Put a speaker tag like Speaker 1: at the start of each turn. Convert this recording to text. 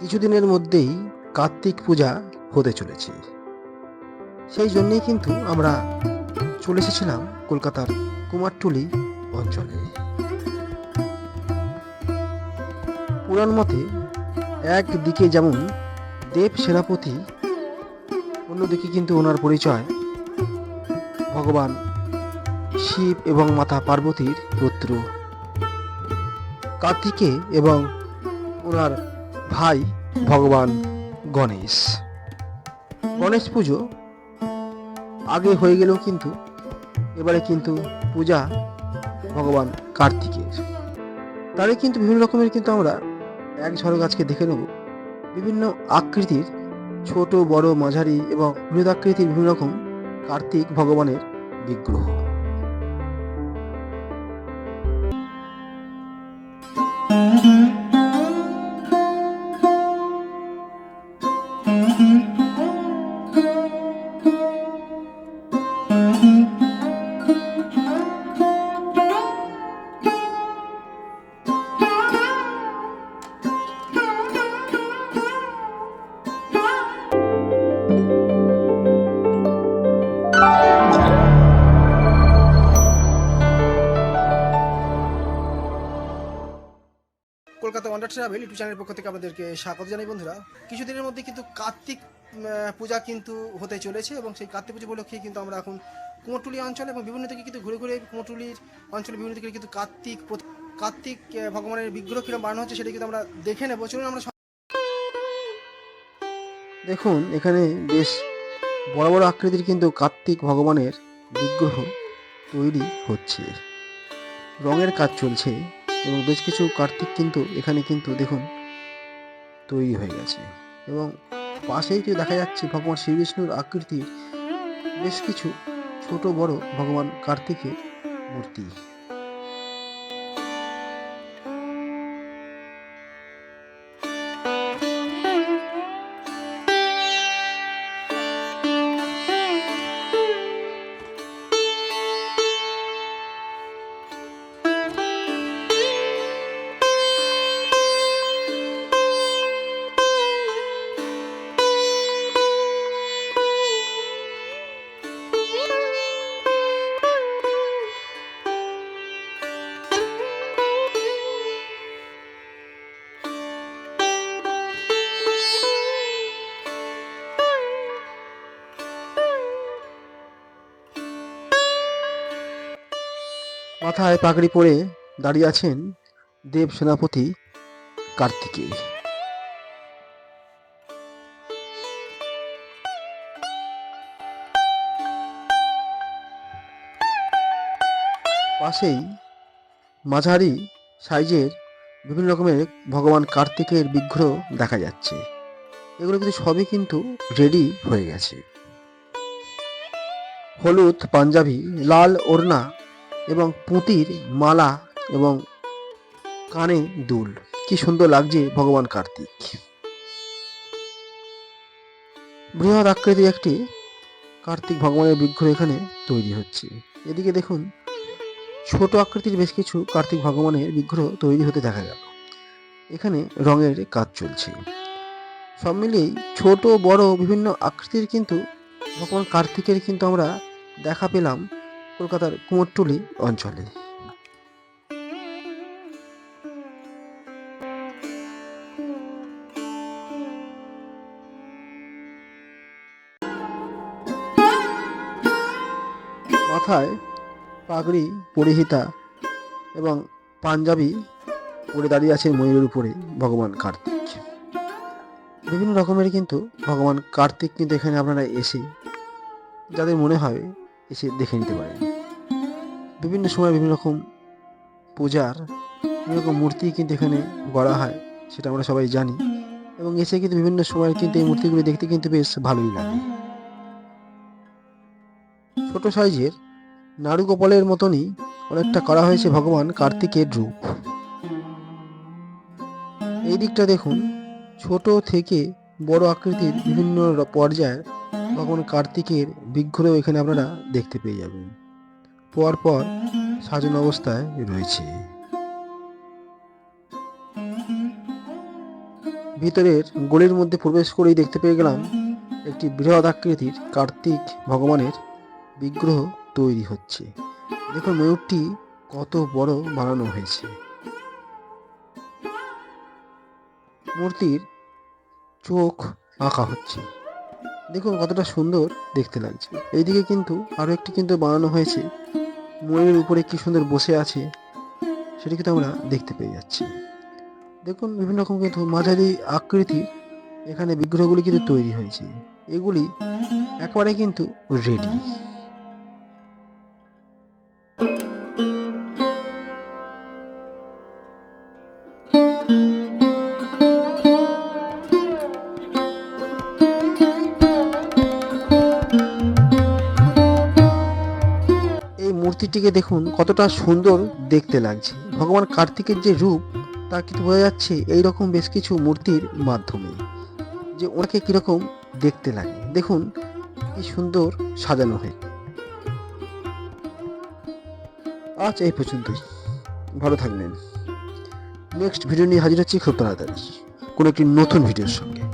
Speaker 1: কিছুদিনের মধ্যেই কার্তিক পূজা হতে চলেছে। সেই জন্যেই কিন্তু আমরা চলে এসেছিলাম কলকাতার কুমারটুলি অঞ্চলে। পুরাণ মতে একদিকে যেমন দেব সেনাপতি, অন্যদিকে কিন্তু ওনার পরিচয় ভগবান শিব এবং মাতা পার্বতীর পুত্র। কার্তিকে এবং ওনার ভাই ভগবান গণেশ। গণেশ পুজো আগে হয়ে গেলেও কিন্তু, এবারে কিন্তু পূজা ভগবান কার্তিকের। তারই কিন্তু বিভিন্ন রকমের কিন্তু আমরা এক ঝড় গাছকে দেখে নেব। বিভিন্ন আকৃতির ছোট, বড়, মাঝারি এবং বৃহৎ আকৃতির বিভিন্ন রকম কার্তিক ভগবানের বিগ্রহ। ওয়ান্ডার ট্রাভেল ইউটিউব চ্যানেলের পক্ষ থেকে আপনাদেরকে স্বাগত জানাই বন্ধুরা। কিছুদিনের মধ্যে কিন্তু কার্তিক পূজা কিন্তু হতে চলেছে এবং সেই কার্তিক পুজো উপলক্ষে কিন্তু আমরা এখন কুমোরটুলি অঞ্চল এবং বিভিন্ন থেকে কিন্তু ঘুরে ঘুরে কুমোরটুলির অঞ্চলে বিভিন্ন থেকে কিন্তু কার্তিক কার্তিক ভগবানের বিগ্রহ কিরম বানানো হচ্ছে সেটা কিন্তু আমরা দেখে নেব। চলুন আমরা দেখুন, এখানে বেশ বড় বড় আকৃতির কিন্তু কার্তিক ভগবানের বিগ্রহ তৈরি হচ্ছে। রঙের কাজ চলছে। এবং বেশ কিছু কার্তিক কিন্তু এখানে কিন্তু দেখুন তৈরি হয়ে গেছে। এবং পাশেই তো দেখা যাচ্ছে ভগবান শ্রীবিষ্ণুর আকৃতি বেশ কিছু ছোট বড় ভগবান কার্তিকের মূর্তি। মাথায় পাগড়ি পরে দাঁড়িয়ে আছেন দেব সেনাপতি কার্তিকেয়। পাশেই মাঝারি সাইজের বিভিন্ন রকমের ভগবান কার্তিকের বিগ্রহ দেখা যাচ্ছে। এগুলো কিন্তু সবই কিন্তু রেডি হয়ে গেছে। হলুদ, পাঞ্জাবি, লাল ওড়না এবং পুঁতির মালা এবং কানে দুল। কি সুন্দর লাগছে ভগবান কার্তিক। বৃহৎ আকৃতির একটি কার্তিক ভগবানের বিগ্রহ এখানে তৈরি হচ্ছে। এদিকে দেখুন, ছোট আকৃতির বেশ কিছু কার্তিক ভগবানের বিগ্রহ তৈরি হতে দেখা গেল। এখানে রঙের কাজ চলছে। সব মিলিয়েই ছোট, বড়, বিভিন্ন আকৃতির কিন্তু ভগবান কার্তিকের কিন্তু আমরা দেখা পেলাম কলকাতার কুমোরটুলি অঞ্চলে। মাথায় পাগড়ি, পরিহিতা এবং পাঞ্জাবি পরে দাঁড়িয়ে আছেন ময়ূরের উপরে ভগবান কার্তিক। বিভিন্ন রকমের কিন্তু ভগবান কার্তিক কিন্তু এখানে আপনারা এসে, যাদের মনে হয়, এসে দেখে নিতে পারেন। বিভিন্ন সময় বিভিন্ন রকম পূজার বিভিন্ন রকম মূর্তি কিন্তু এখানে গড়া হয়, সেটা আমরা সবাই জানি। এবং এসে কিন্তু বিভিন্ন সময় কিন্তু এই মূর্তিগুলি দেখতে কিন্তু বেশ ভালোই লাগে। ছোট সাইজের নাড়ু গোপালের মতনই অনেকটা করা হয়েছে ভগবান কার্তিকের রূপ। এই দিকটা দেখুন, ছোট থেকে বড় আকৃতির বিভিন্ন পর্যায়ের ভগবান কার্তিকের বিগ্রহ এখানে আপনারা দেখতে পেয়ে যাবেন। পর পর সাজানো অবস্থায় রয়েছে। ভিতরের গলির মধ্যে প্রবেশ করেই দেখতে পেয়ে গেলাম একটি বৃহৎ আকৃতির কার্তিক ভগবানের বিগ্রহ তৈরি হচ্ছে। দেখুন, ময়ূরটি কত বড় বানানো হয়েছে। মূর্তির চোখ আঁকা হচ্ছে। দেখুন, কতটা সুন্দর দেখতে লাগছে। এইদিকে কিন্তু আরও একটি কিন্তু বানানো হয়েছে ময়ূরের উপরে কি সুন্দর বসে আছে, সেটি কিন্তু আমরা দেখতে পেয়ে যাচ্ছি। দেখুন, বিভিন্ন রকম কিন্তু মাঝারি আকৃতি এখানে বিগ্রহগুলি কিন্তু তৈরি হয়েছে। এগুলি একবারে কিন্তু রেডি। মূর্তিটিকে দেখুন, কতটা সুন্দর দেখতে লাগছে। ভগবান কার্তিকের যে রূপ, তা কিন্তু বোঝা যাচ্ছে? এই রকম বেশ কিছু মূর্তির মাধ্যমে। যে ওনাকে কীরকম দেখতে লাগে। দেখুন, কি সুন্দর সাজানো হয়। আজ এই পর্যন্তই। ভালো থাকবেন। নেক্সট ভিডিও নিয়ে হাজির হচ্ছি খুব তাড়াতাড়ি। কোনো একটি নতুন ভিডিওর সঙ্গে।